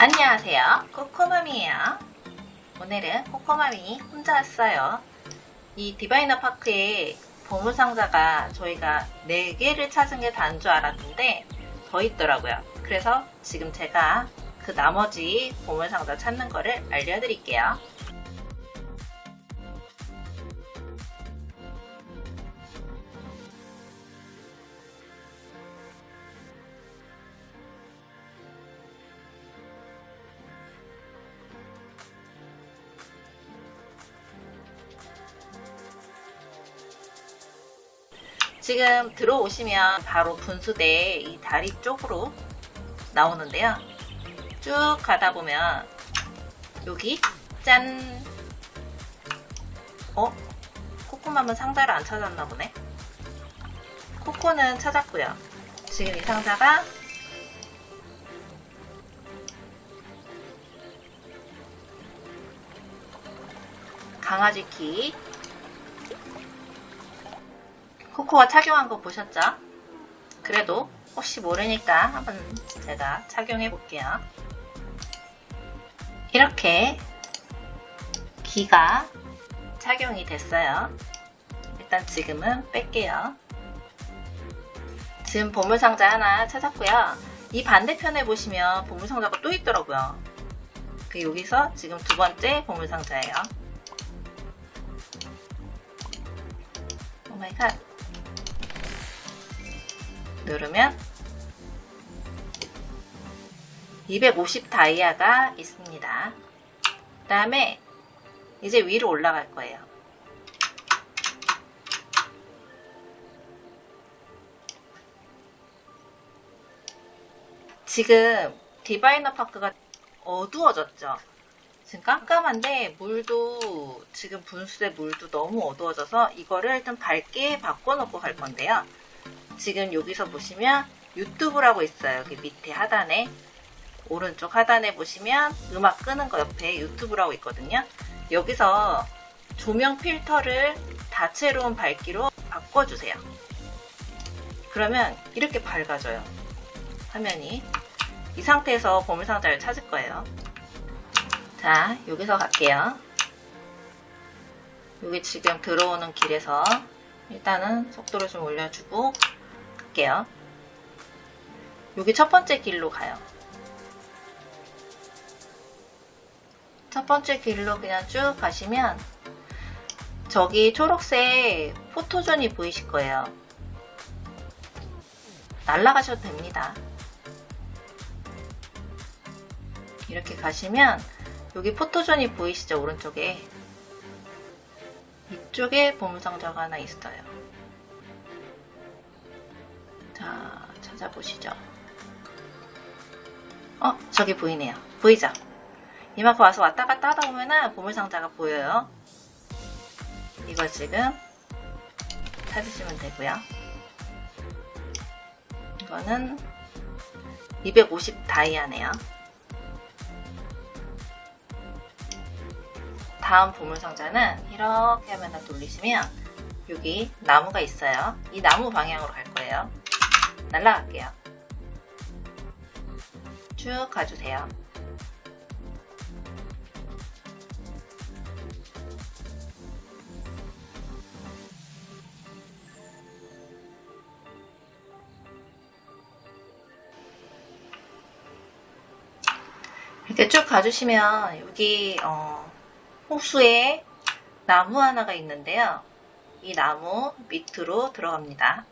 안녕하세요. 코코맘이에요. 오늘은 코코맘이 혼자 왔어요. 이 디바이너 파크에 보물상자가 저희가 4개를 찾은 게 다인 줄 알았는데 더 있더라고요. 그래서 지금 제가 그 나머지 보물상자 찾는 거를 알려드릴게요. 지금 들어오시면 바로 분수대 이 다리 쪽으로 나오는데요. 쭉 가다 보면 여기 짠! 어? 코코맘은 상자를 안 찾았나 보네. 코코는 찾았고요. 지금 이 상자가 강아지 키 코코가 착용한 거 보셨죠? 그래도 혹시 모르니까 한번 제가 착용해 볼게요. 이렇게 귀가 착용이 됐어요. 일단 지금은 뺄게요. 지금 보물상자 하나 찾았고요. 이 반대편에 보시면 보물상자가 또 있더라고요. 그 여기서 지금 두 번째 보물상자예요. 오마이갓. 누르면 250 다이아가 있습니다. 그 다음에 이제 위로 올라갈 거예요. 지금 디바이너 파크가 어두워졌죠? 지금 깜깜한데 물도 지금 분수대 물도 너무 어두워져서 이거를 일단 밝게 바꿔놓고 갈 건데요. 지금 여기서 보시면 유튜브라고 있어요. 여기 밑에 하단에 오른쪽 하단에 보시면 음악 끄는 거 옆에 유튜브라고 있거든요. 여기서 조명 필터를 다채로운 밝기로 바꿔주세요. 그러면 이렇게 밝아져요. 화면이. 이 상태에서 보물상자를 찾을 거예요. 자, 여기서 갈게요. 여기 지금 들어오는 길에서 일단은 속도를 좀 올려주고 갈게요. 여기 첫 번째 길로 가요. 첫 번째 길로 그냥 쭉 가시면 저기 초록색 포토존이 보이실 거예요. 날라가셔도 됩니다. 이렇게 가시면 여기 포토존이 보이시죠? 오른쪽에. 이쪽에 보물상자가 하나 있어요. 찾아보시죠. 어, 저기 보이네요. 보이죠? 이만큼 와서 왔다 갔다 하다 보면은 보물상자가 보여요. 이거 지금 찾으시면 되고요. 이거는 250 다이아네요. 다음 보물상자는 이렇게 화면을 돌리시면 여기 나무가 있어요. 이 나무 방향으로 갈 거예요. 날라갈게요. 쭉 가주세요. 이렇게 쭉 가주시면 여기 어, 호수에 나무 하나가 있는데요. 이 나무 밑으로 들어갑니다.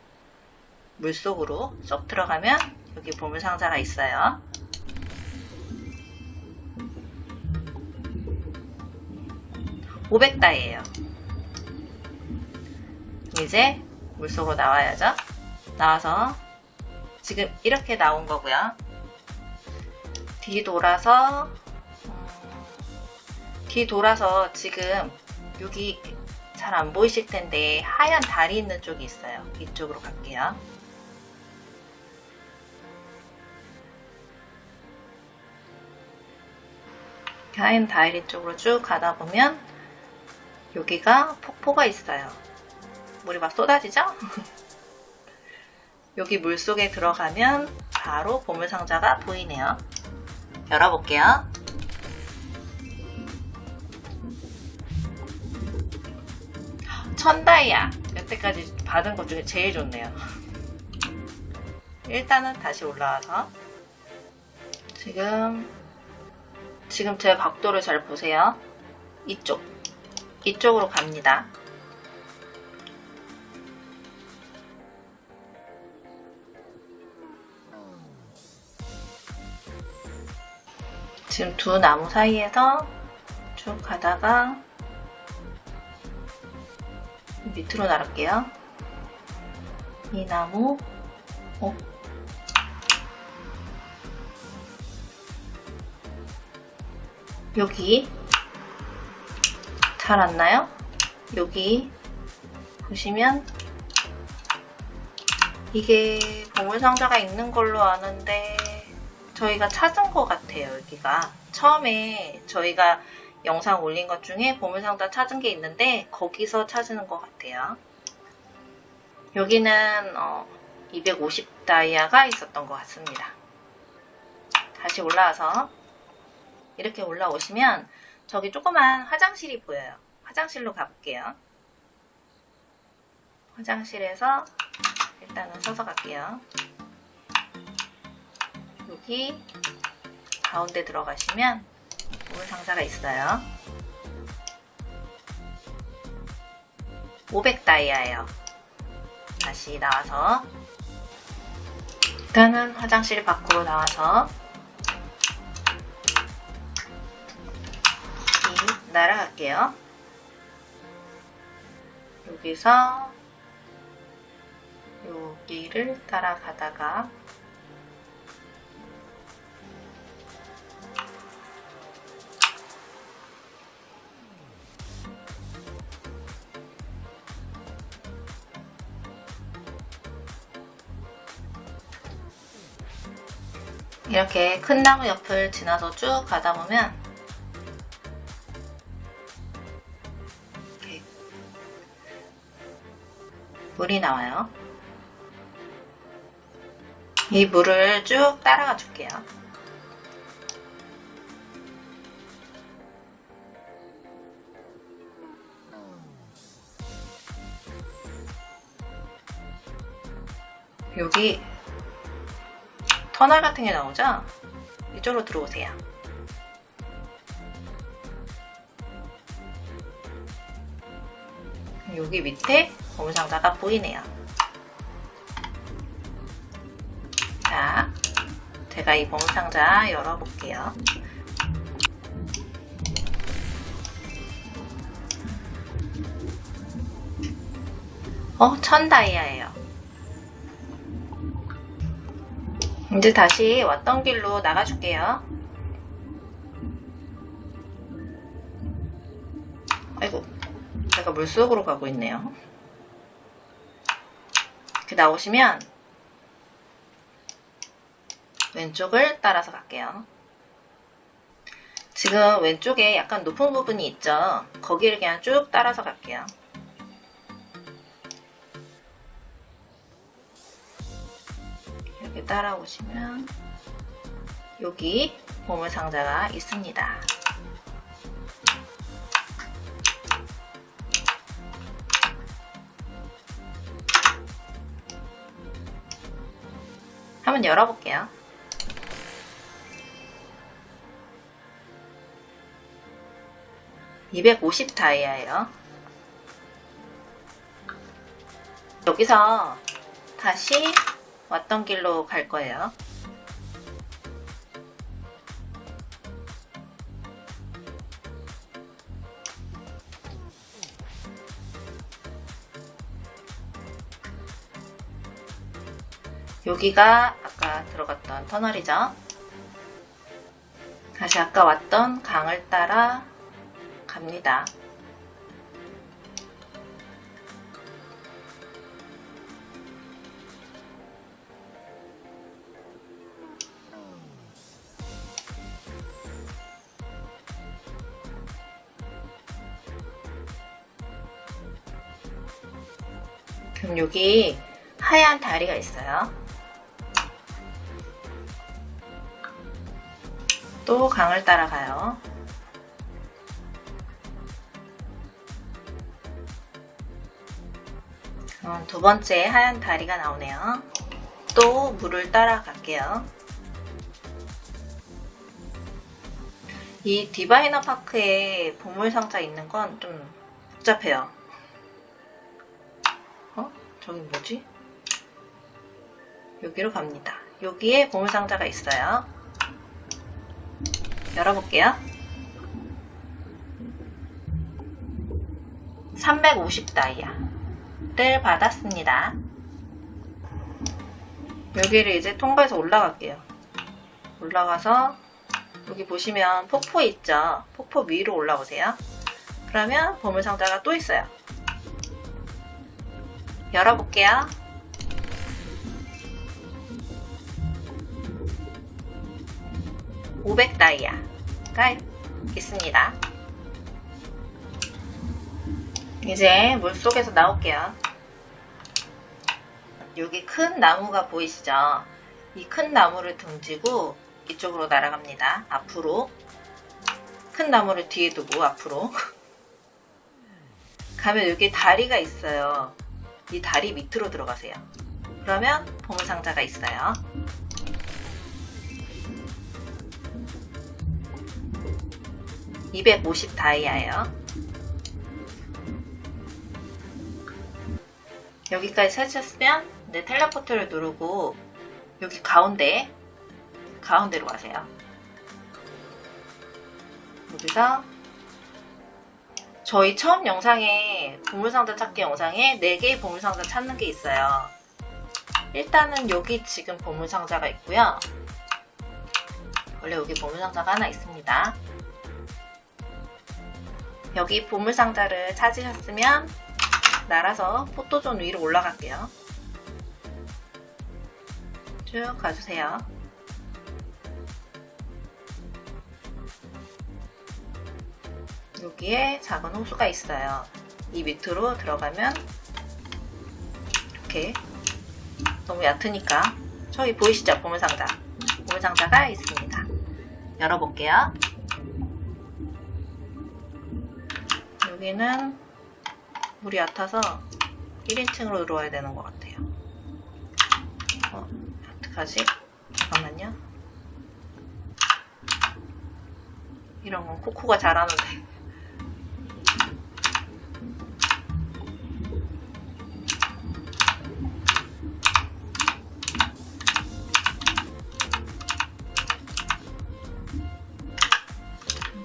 물속으로 쏙 들어가면 여기 보물상자가 있어요. (500다이에요) 이제 물속으로 나와야죠 나와서 지금 이렇게 나온 거고요 뒤돌아서 뒤돌아서 지금 여기 잘 안 보이실 텐데 하얀 다리 있는 쪽이 있어요. 이쪽으로 갈게요. 하얀 다리 쪽으로 쭉 가다 보면 여기가 폭포가 있어요. 물이 막 쏟아지죠? 여기 물속에 들어가면 바로 보물상자가 보이네요. 열어볼게요. 천다이아. 여태까지 받은 것 중에 제일 좋네요. 일단은 다시 올라와서 지금 지금 제 각도를 잘 보세요. 이쪽 이쪽으로 갑니다. 지금 두 나무 사이에서 쭉 가다가 밑으로 나갈게요. 이 나무, 어? 여기 잘 왔나요? 여기 보시면 이게 보물상자가 있는 걸로 아는데 저희가 찾은 것 같아요 여기가. 처음에 저희가 영상 올린 것 중에 보물상자 찾은 게 있는데 거기서 찾은 것 같아요. 여기는 250 다이아가 있었던 것 같습니다. 다시 올라와서 이렇게 올라오시면 저기 조그만 화장실이 보여요. 화장실로 가볼게요. 화장실에서 일단은 서서 갈게요. 여기 가운데 들어가시면 물 상자가 있어요. 500 다이아예요. 다시 나와서 일단은 화장실 밖으로 나와서 날아갈게요. 여기서 여기를 따라가다가 이렇게 큰 나무 옆을 지나서 쭉 가다 보면 물이 나와요. 이 물을 쭉 따라가 줄게요. 여기 터널 같은 게 나오죠? 이쪽으로 들어오세요. 여기 밑에 보물상자가 보이네요. 자, 제가 이 보물상자 열어볼게요. 어, 천 다이아예요. 이제 다시 왔던 길로 나가줄게요. 아이고, 제가 물속으로 가고 있네요. 이렇게 나오시면 왼쪽을 따라서 갈게요. 지금 왼쪽에 약간 높은 부분이 있죠? 거기를 그냥 쭉 따라서 갈게요. 이렇게 따라오시면 여기 보물상자가 있습니다. 한번 열어볼게요. (250) 다이아예요. 여기서 다시 왔던 길로 갈 거예요. 여기가 아까 들어갔던 터널이죠. 다시 아까 왔던 강을 따라 갑니다. 그럼 여기 하얀 다리가 있어요. 또 강을 따라가요. 그럼 두 번째 하얀 다리가 나오네요. 또 물을 따라갈게요. 이 디바이너 파크에 보물상자 있는 건 좀 복잡해요. 어? 저기 뭐지? 여기로 갑니다. 여기에 보물상자가 있어요. 열어볼게요. 350 다이아를 받았습니다. 여기를 이제 통과해서 올라갈게요. 올라가서 여기 보시면 폭포 있죠? 폭포 위로 올라오세요. 그러면 보물상자가 또 있어요. 열어볼게요. (500) 다이아 가 있습니다. 이제 물속에서 나올게요. 여기 큰 나무가 보이시죠? 이 큰 나무를 등지고 이쪽으로 날아갑니다. 앞으로. 큰 나무를 뒤에 두고 앞으로. 가면 여기 다리가 있어요. 이 다리 밑으로 들어가세요. 그러면 보물상자가 있어요. (250) 다이아예요. 여기까지 찾으셨으면 네, 텔레포트를 누르고 여기 가운데 가운데로 가세요. 여기서 저희 처음 영상에 보물상자 찾기 영상에 4개의 보물상자 찾는 게 있어요. 일단은 여기 지금 보물상자가 있고요. 원래 여기 보물상자가 하나 있습니다. 여기 보물상자를 찾으셨으면 날아서 포토존 위로 올라갈게요. 쭉 가주세요. 여기에 작은 호수가 있어요. 이 밑으로 들어가면 이렇게 너무 얕으니까 저기 보이시죠? 보물상자. 보물상자가 있습니다. 열어볼게요. 여기는 물이 얕아서 1인칭으로 들어와야 되는 것 같아요. 어, 어떡하지? 잠깐만요. 이런 건 코코가 잘하는데.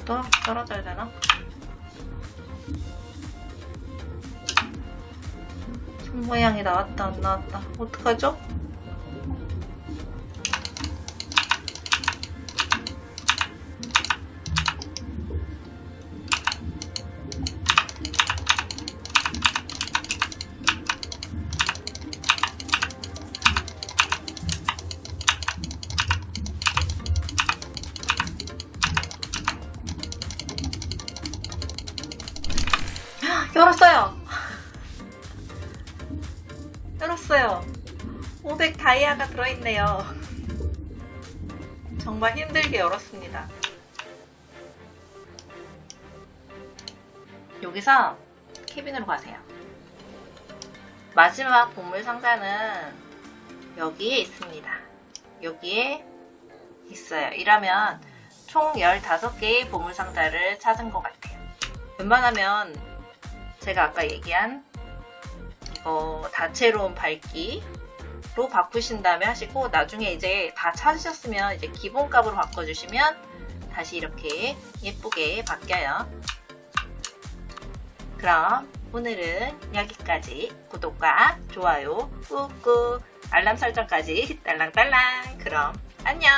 또 떨어져야 되나? 모양이 나왔다 안 나왔다 어떡하죠? 열었어요. 열었어요. 500 다이아가 들어있네요. 정말 힘들게 열었습니다. 여기서 캐빈으로 가세요. 마지막 보물 상자는 여기에 있습니다. 여기에 있어요. 이러면 총 15개의 보물 상자를 찾은 것 같아요. 웬만하면 제가 아까 얘기한 어, 다채로운 밝기로 바꾸신 다음에 하시고 나중에 이제 다 찾으셨으면 이제 기본값으로 바꿔주시면 다시 이렇게 예쁘게 바뀌어요. 그럼 오늘은 여기까지. 구독과 좋아요 꾹꾹 알람 설정까지. 딸랑딸랑. 그럼 안녕